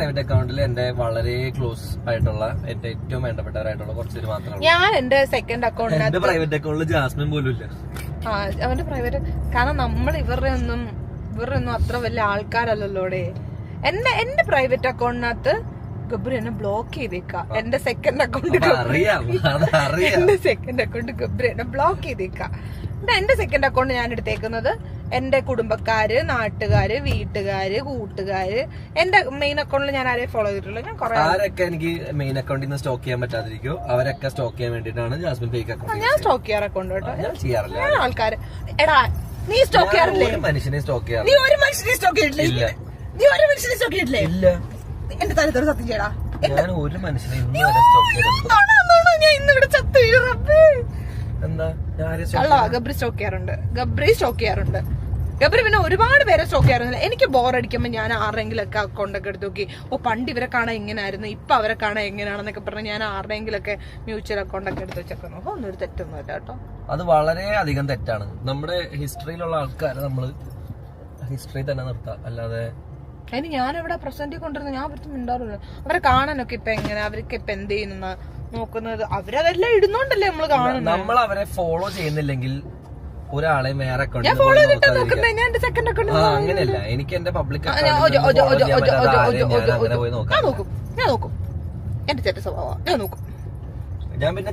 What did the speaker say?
Private അക്കൗണ്ടിൽ എന്റെ വളരെ ക്ലോസ് ആയിട്ടുള്ള എന്റെ ഏറ്റവും വേണ്ടപ്പെട്ടവരായിട്ടുള്ള കുറച്ച് പേര് മാത്രമാണ് ഞാൻ എന്റെ സെക്കൻഡ് എന്റെ അക്കൗണ്ടിനകത്ത് പ്രൈവറ്റ് അക്കൗണ്ടിൽ ജാസ്മിൻ പോലും ഇല്ല. ആ അവന്റെ പ്രൈവറ്റ് കാരണം നമ്മൾ ഇവരുടെ ഒന്നും ഇവരുടെ ഒന്നും അത്ര വലിയ ആൾക്കാരല്ലല്ലോടെ എന്റെ എന്റെ പ്രൈവറ്റ് അക്കൗണ്ടിനകത്ത് ഗബ്രി എന്നെ ബ്ലോക്ക് ചെയ്തേക്ക. എന്റെ സെക്കൻഡ് അക്കൗണ്ട് അപ്പൊ അറിയാം എന്റെ സെക്കൻഡ് അക്കൗണ്ട് ഗബ്രി എന്നെ ബ്ലോക്ക് ചെയ്തേക്ക. എന്റെ സെക്കൻഡ് അക്കൗണ്ട് ഞാൻ എടുത്തേക്കുന്നത് എന്റെ കുടുംബക്കാര് നാട്ടുകാര് വീട്ടുകാര് കൂട്ടുകാര് എന്റെ മെയിൻ അക്കൗണ്ടിൽ ഞാൻ ആരെയും ഫോളോ ചെയ്തിട്ടുള്ളൂ ഞാൻ കുറെ ആരൊക്കെ എനിക്ക് മെയിൻ അക്കൗണ്ടിൽ നിന്ന് സ്റ്റോക്ക് ചെയ്യാൻ പറ്റാതിരിക്കോ? അവരൊക്കെ സ്റ്റോക്ക് ചെയ്യാൻ വേണ്ടിട്ടാണ് ജാസ്മിൻ ഫേക്ക് അക്കൗണ്ട് ഞാൻ സ്റ്റോക്ക് ചെയ്യാറ് അക്കൗണ്ട് കേട്ടോ. ഞാൻ ചെയ്യാറില്ല. ഞാൻ ആൾക്കാര് എടാ നീ സ്റ്റോക്ക് ചെയ്യാറില്ലേ? മനുഷ്യനെ സ്റ്റോക്ക് നീ ഒരു മനുഷ്യനെ സ്റ്റോക്ക് ചെയ്തിട്ടില്ലേ? നീ ഒരു മനുഷ്യനെ സ്റ്റോക്ക് ചെയ്തിട്ടില്ലേ? ഇല്ല. എന്റെ തലത്തോട് സത്യം ചെയ്യടാ. ഞാൻ ഒരു മനുഷ്യനെ ഞാൻ ഇന്ന് ഇവിടെ ചത്തു. എന്താ? ഗബ്രി സ്റ്റോക്ക് ചെയ്യാറുണ്ട്. ഗബ്രി സ്റ്റോക്ക് ചെയ്യാറുണ്ട്. ഗബ്രി പിന്നെ ഒരുപാട് പേരെ സ്റ്റോക്ക് ചെയ്യാറുണ്ട് എനിക്ക് ബോർ അടിക്കുമ്പോ ഞാൻ ആരുടെങ്കിലും അക്കൗണ്ടൊക്കെ എടുത്ത് നോക്കി. ഓ പണ്ട് ഇവരെ കാണാൻ എങ്ങനെയായിരുന്നു ഇപ്പൊ അവരെ കാണാൻ എങ്ങനെയാണെന്നൊക്കെ പറഞ്ഞ് ഞാൻ ആരുടെങ്കിലും മ്യൂച്വൽ അക്കൗണ്ടൊക്കെ എടുത്ത് വെച്ചൊക്കെ നോക്കാം. ഒന്നൊരു തെറ്റൊന്നും തെറ്റൊന്നുമില്ല കേട്ടോ. അത് വളരെ അധികം തെറ്റാണ്. നമ്മുടെ ഹിസ്റ്ററിയിലുള്ള ആൾക്കാരെ നമ്മൾ ഹിസ്റ്ററി തന്നെ നിർത്താം. അല്ലാതെ അതിന് ഞാൻ എവിടെ പ്രസന്റ് കൊണ്ടിരുന്ന ഞാൻ അവർക്ക് മിണ്ടാറില്ല അവരെ കാണാനൊക്കെ ഇപ്പൊ എങ്ങനെ? അവർക്ക് ഇപ്പൊ എന്ത് ചെയ്യുന്ന നോക്കുന്നത്. അവരതെല്ലാം ഇടുന്നോണ്ടല്ലേ നമ്മൾ കാണുന്നത് നമ്മൾ അവരെ ഫോളോ ചെയ്യുന്നില്ലെങ്കിൽ ഒരാളെ വേറെ അക്കൗണ്ട് അങ്ങനെയല്ല. എനിക്ക് എന്റെ പബ്ലിക് അങ്ങനെ പോയി നോക്കാം. ഞാൻ നോക്കും. ചേട്ടൻ സ്വഭാവം. ഞാൻ നോക്കും. ഞാൻ പിന്നെ